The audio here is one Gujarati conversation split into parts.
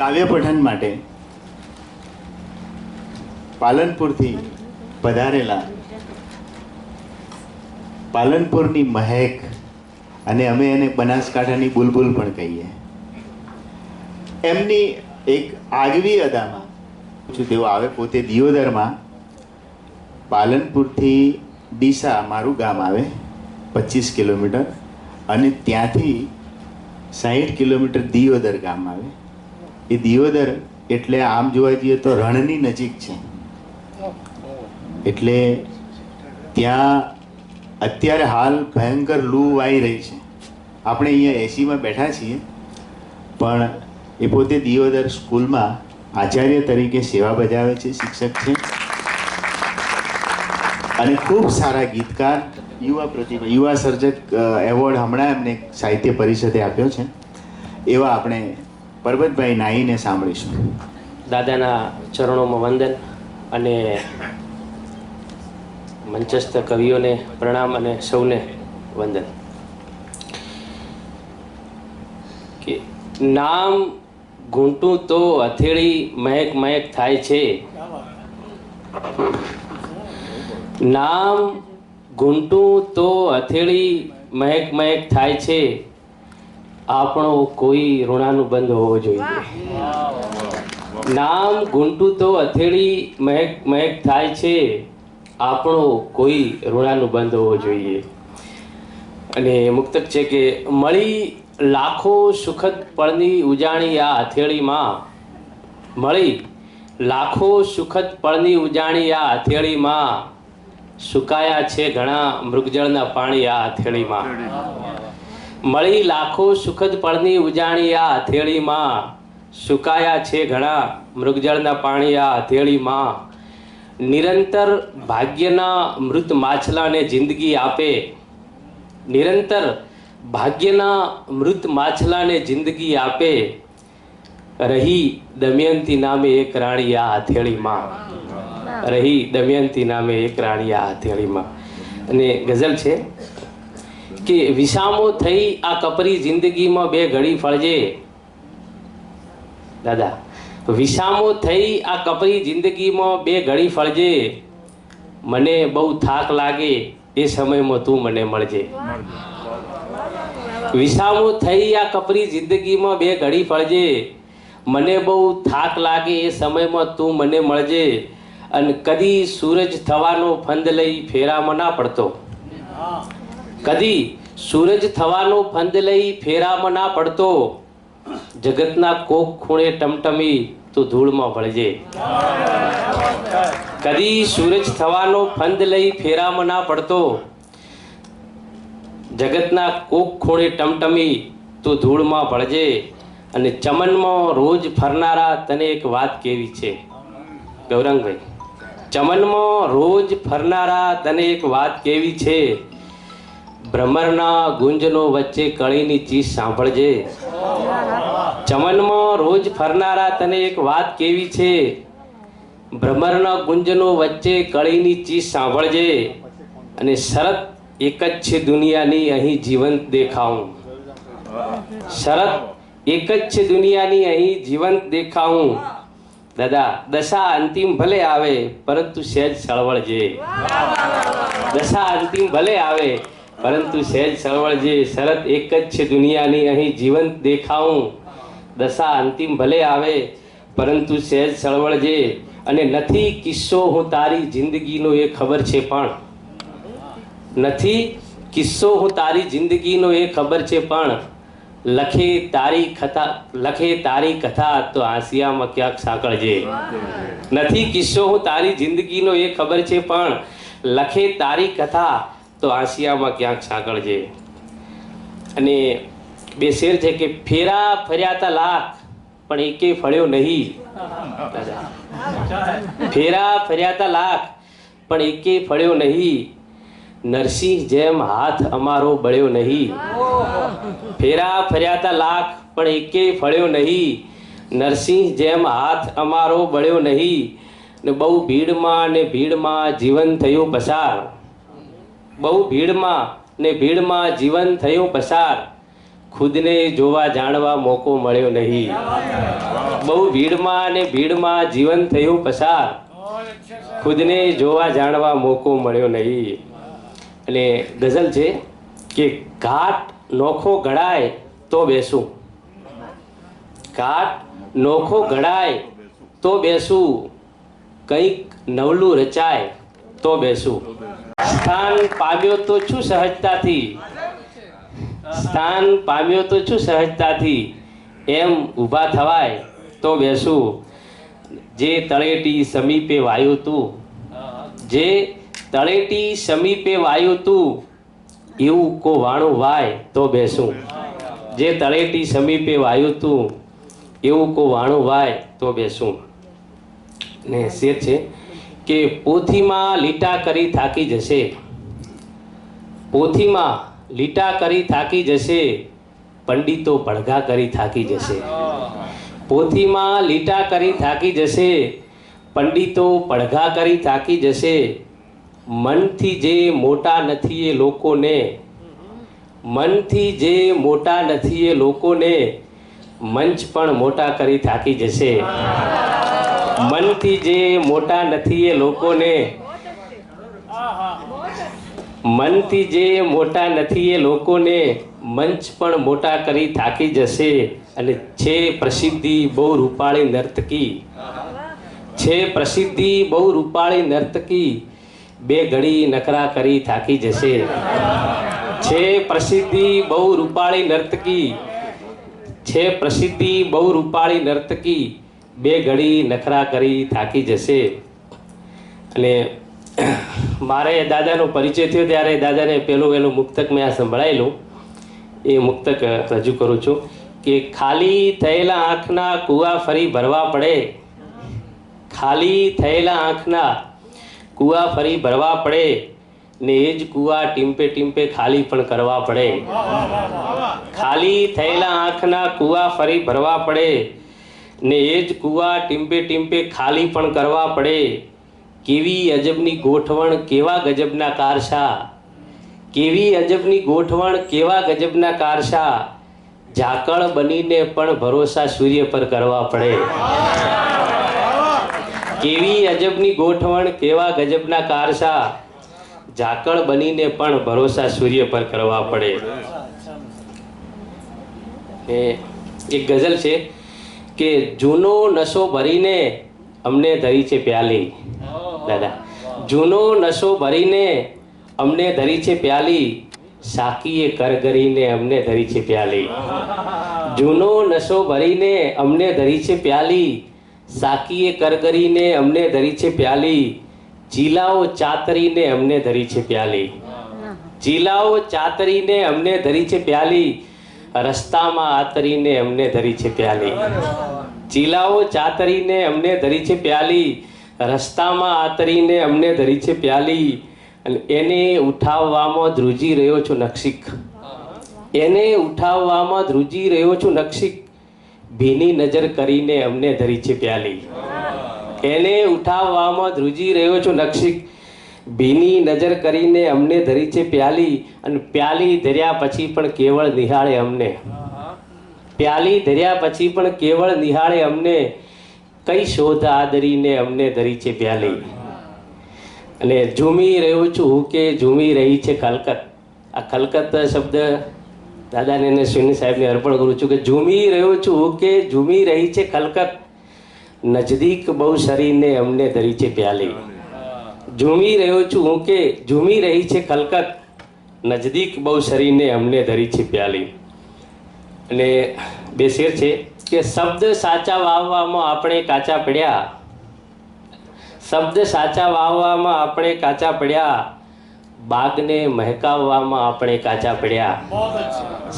કાવ્ય પઠન માટે પાલનપુરથી પધારેલા પાલનપુરની મહેક અને અમે એને બનાસકાંઠાની બુલબુલ પણ કહીએ. એમની એક આગવી અદામાં છું તેઓ આવે પોતે દિયોદરમાં. પાલનપુરથી ડીસા મારું ગામ આવે, પચીસ કિલોમીટર, અને ત્યાંથી સાહીઠ કિલોમીટર દિયોદર ગામ આવે. એ દિયોદર એટલે આમ જોવા જઈએ તો રણની નજીક છે. એટલે ત્યાં અત્યારે હાલ ભયંકર લૂ વાઈ રહી છે. આપણે અહીંયા એસીમાં બેઠા છીએ, પણ એ પોતે દિયોદર સ્કૂલમાં આચાર્ય તરીકે સેવા બજાવે છે, શિક્ષક છે. અને ખૂબ સારા ગીતકાર, યુવા પ્રતિભા, યુવા સર્જક એવોર્ડ હમણાં એમને સાહિત્ય પરિષદે આપ્યો છે. એવા આપણે પરબતભાઈ નાઈને સાંભળીશું. દાદાના ચરણોમાં વંદન અને મંચસ્થ કવિઓને પ્રણામ અને સૌને વંદન. કે નામ ઘૂંટું તો હથેળી મહેક મહેક થાય છે. નામ ઘૂંટું તો હથેળી મહેક મહેક થાય છે. આપણો કોઈ ઋણાનુબંધ હોવો જોઈએ. નામ ગુંટુ તો અથેળી મહેક મહેક થાય છે. આપણો કોઈ ઋણાનુબંધ હોવો જોઈએ. અને મુક્તક છે કે મળી લાખો સુખદ પળની ઉજાણી આ હથેળીમાં મળી લાખો સુખદ પળની ઉજાણી આ હથેળીમાં સુકાયા છે ઘણા મૃગજળના પાણી આ હથેળીમાં મળી લાખો સુખદ પળની ઉજાણી આ હથેળીમાં સુકાયા છે ઘણા મૃગજળના પાણી આ હથેળીમાં નિરંતર ભાગ્યના મૃત માછલાને જિંદગી આપે. નિરંતર ભાગ્યના મૃત માછલાને જિંદગી આપે. રહી દમયંતી નામે એક રાણી આ હથેળીમાં રહી દમયંતી નામે એક રાણી આ હથેળીમાં અને ગઝલ છે? કે વિસામો થઈ આ કપરી જિંદગીમાં બે ઘડી ફળજે. દાદા વિસામો થઈ આ કપરી જિંદગીમાં બે ઘડી ફળજે. મને બહુ થાક લાગે, એ સમયમાં તું મને મળજે. વિસામો થઈ આ કપરી જિંદગીમાં બે ઘડી ફળજે. મને બહુ થાક લાગે, એ સમયમાં તું મને મળજે. અને કદી સૂરજ થવાનો ફંદ લઈ ફેરામાં ના પડતો. કદી સૂરજ થવાનો ફંદ લઈ ફેરામાં ના પડતો, જગતના કોક ખૂણે ટમટમી તું ધૂળમાં ભળજે કદી સૂરજ થવાનો ફંદ લઈ ફેરામાં ના પડતો, જગતના કોક ખૂણે ટમટમી તું ધૂળમાં ભળજે અને ચમનમાં રોજ ફરનારા તને એક વાત કેવી છે? ગૌરંગભાઈ, ચમનમાં રોજ ફરનારા તને એક વાત કેવી છે? ભ્રમરના ગુંજનો વચ્ચે કળીની ચીજ સાંભળજે. ચમનમાં રોજ ફરનારા તને એક વાત કેવી છે? ભ્રમરના ગુંજનો વચ્ચે કળીની ચીજ સાંભળજે અને શરત એક જ છે દુનિયાની અહીં જીવંત દેખાવું. શરત એક જ છે દુનિયાની અહીં જીવંત દેખાવું. દાદા, દશા અંતિમ ભલે આવે, પરંતુ સહેજ સળવળજે. દશા અંતિમ ભલે આવે પરંતુ સહેજ સળવળજે શરત એક જ છે દુનિયાની. અહીં જીવંત દેખાવું દશા અંતિમ ભલે આવે પરંતુ સહેજ સળવળજે અને નથી કિસ્સો હું તારી જિંદગીનો એ ખબર છે પણ. નથી કિસ્સો હું તારી જિંદગીનો એ ખબર છે પણ. લખે તારી કથા લખે તારી કથા તો હાંસિયામાં ક્યાંક સાંકળજે. નથી કિસ્સો હું તારી જિંદગીનો એ ખબર છે પણ. લખે તારી કથા તો હાંસિયામાં ક્યાંક સાંકળજે અને બે શેર છે કે ફેરા ફર્યા તા લાખ, પણ એકે ફળ્યો નહીં. ફેરા ફર્યા તા લાખ, પણ એકે ફળ્યો નહીં. નરસિંહ જેમ હાથ અમારો બળ્યો નહીં. ફેરા ફર્યા તા લાખ, પણ એકે ફળ્યો નહીં. નરસિંહ જેમ હાથ અમારો બળ્યો નહીં. ને બહુ ભીડમાં ને ભીડમાં જીવન થયું પસાર. બહુ ભીડમાં ને ભીડમાં જીવન થયું પસાર, ખુદને જોવા જાણવા મોકો મળ્યો નહીં. બહુ ભીડમાં અને ભીડમાં જીવન થયું પસાર, ખુદને જોવા જાણવા મોકો મળ્યો નહીં. અને ગઝલ છે કે ઘાટ નોખો ઘડાય તો બેસું. ઘાટ નોખો ઘડાય તો બેસું. કંઈક નવલું રચાય તો બેસું. સ્થાન પામ્યો તો છું સહજતાથી. સ્થાન પામ્યો તો છું સહજતાથી. એમ ઊભા થવાય તો બેસું. જે તળેટી સમીપે વાયુ તું, જે તળેટી સમીપે વાયુ તું, એવું કો વાણું વાય તો બેસું. જે તળેટી સમીપે વાયુ તું, એવું કો વાણું વાય તો બેસું. ને શેર છે? કે પોથીમાં લીટા કરી થાકી જશે. પોથીમાં લીટા કરી થાકી જશે, પંડિતો પડઘા કરી થાકી જશે. પોથીમાં લીટા કરી થાકી જશે, પંડિતો પડઘા કરી થાકી જશે. મનથી જે મોટા નથી એ લોકોને, મનથી જે મોટા નથી એ લોકોને, મંચ પણ મોટા કરી થાકી જશે. મનથી જે મોટા નથી એ લોકોને. મનથી જે મોટા નથી એ લોકોને મંચ પણ મોટા કરી થાકી જશે અને છે પ્રસિદ્ધિ બહુ રૂપાળી નર્તકી. છે પ્રસિદ્ધિ બહુ રૂપાળી નર્તકી બે ઘડી નકરા કરી થાકી જશે. છે પ્રસિદ્ધિ બહુ રૂપાળી નર્તકી. છે પ્રસિદ્ધિ બહુ રૂપાળી નર્તકી. બે ઘડી નખરા કરી થાકી જશે. અને મારે દાદાનો પરિચય થયો ત્યારે દાદાને પહેલું વહેલું મુક્તક મેં આ સંભળાયેલું. એ મુક્તક રજૂ કરું છું કે ખાલી થયેલા આંખના કૂવા ફરી ભરવા પડે. ખાલી થયેલા આંખના કૂવા ફરી ભરવા પડે ને એ જ કૂવા ટીમ્પે ટીમ્પે ખાલી પણ કરવા પડે. ખાલી થયેલા આંખના કૂવા ફરી ભરવા પડે. ને એ જ કૂવા ટીમ્પે ટીમ્પે ખાલી પણ કરવા પડે. કેવી અજબની ગોઠવણ, કેવા ગજબના કારસા કેવી અજબની ગોઠવણ, કેવા ગજબના કારસા ઝાકળ બનીને પણ ભરોસા સૂર્ય પર કરવા પડે. કેવી અજબની ગોઠવણ, કેવા ગજબના કારસા ઝાકળ બનીને પણ ભરોસા સૂર્ય પર કરવા પડે. એ એક ગઝલ છે. કે જૂનો નશો ભરીને અમને ધરી છે પ્યાલી. દાદા જૂનો નશો ભરીને અમને ધરી છે પ્યાલી સાકીએ કરગરીને અમને ધરી છે પ્યાલી. જૂનો નશો ભરીને અમને ધરી છે પ્યાલી સાકીએ કરગરીને અમને ધરી છે પ્યાલી ચીલાઓ ચાતરીને અમને ધરી છે પ્યાલી. ચીલાઓ ચાતરીને અમને ધરી છે પ્યાલી રસ્તામાં આતરીને અમને ધરી છે પ્યાલી. ચીલાઓ ચાતરીને અમને ધરી છે પ્યાલી. રસ્તામાં આતરીને અમને ધરી છે પ્યાલી. અને એને ઉઠાવવામાં ધ્રુજી રહ્યો છું નક્ષિક. એને ઉઠાવવામાં ધ્રુજી રહ્યો છું નક્ષિક. ભીની નજર કરીને અમને ધરી છે પ્યાલી. એને ઉઠાવવામાં ધ્રુજી રહ્યો છું નક્ષિક. ભીની નજર કરીને અમને ધરી છે પ્યાલી અને પ્યાલી ધર્યા પછી પણ કેવળ નિહાળે અમને. પ્યાલી ધર્યા પછી પણ કેવળ નિહાળે અમને. કઈ શોધ આદરીને અમને ધરી છે પ્યાલી? અને ઝૂમી રહ્યો છું હું કે ઝૂમી રહી છે ખલકત. આ ખલકત શબ્દ દાદાને અને સુની સાહેબને અર્પણ કરું છું કે ઝૂમી રહ્યો છું કે ઝૂમી રહી છે ખલકત. નજદીક બહુ શરીરને અમને ધરી છે પ્યાલી. ઝૂમી રહ્યો છું હું કે ઝૂમી રહી છે ખલકત નજદીક બહુ શરીરને અમને ધરી છે પ્યાલી. અને બે શેર છે કે શબ્દ સાચા વાવવામાં આપણે કાચા પડ્યા. શબ્દ સાચા વાવવામાં આપણે કાચા પડ્યા. બાગને મહેકાવવામાં આપણે કાચા પડ્યા.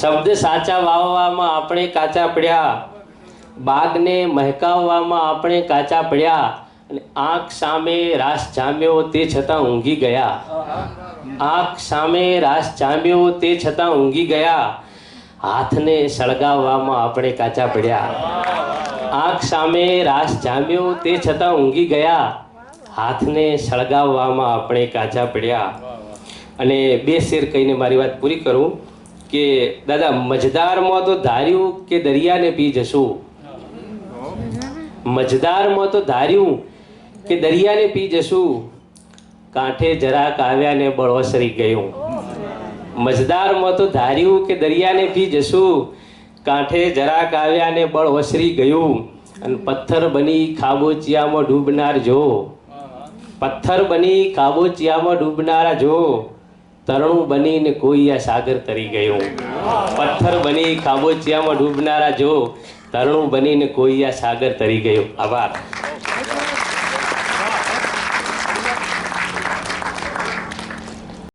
શબ્દ સાચા વાવવામાં આપણે કાચા પડ્યા. બાગને મહેકાવવામાં આપણે કાચા પડ્યા. અને આંખ સામે રાસ જામ્યો તે છતાં ઊંઘી ગયા. આંખ સામે રાસ જામ્યો તે છતાં ઊંઘી ગયા. હાથને સળગાવવામાં આપણે કાચા પડ્યા. આંખ સામે રાસ જામ્યો તે છતાં ઊંઘી ગયા. હાથને સળગાવવામાં આપણે કાચા પડ્યા. અને બે શેર કહીને મારી વાત પૂરી કરું કે દાદા મજદારમાં તો ધાર્યું કે દરિયાને પી જશું? મજદારમાં તો ધાર્યું કે દરિયાને પી જશું. કાંઠે જરાક આવ્યા ને બળવસરી ગયું. મજદારમાં તો ધાર્યું કે દરિયાને પી જશું. કાંઠે જરાક આવ્યા ને બળ ઓસરી ગયું. અને પથ્થર બની ખાબોચિયામાં ડૂબનાર જો. પથ્થર બની ખાબોચિયામાં ડૂબનારા જો. તરણું બનીને કોઈ આ સાગર તરી ગયું. પથ્થર બની ખાબોચિયામાં ડૂબનારા જો. તરણું બનીને કોઈ આ સાગર તરી ગયું. આભાર.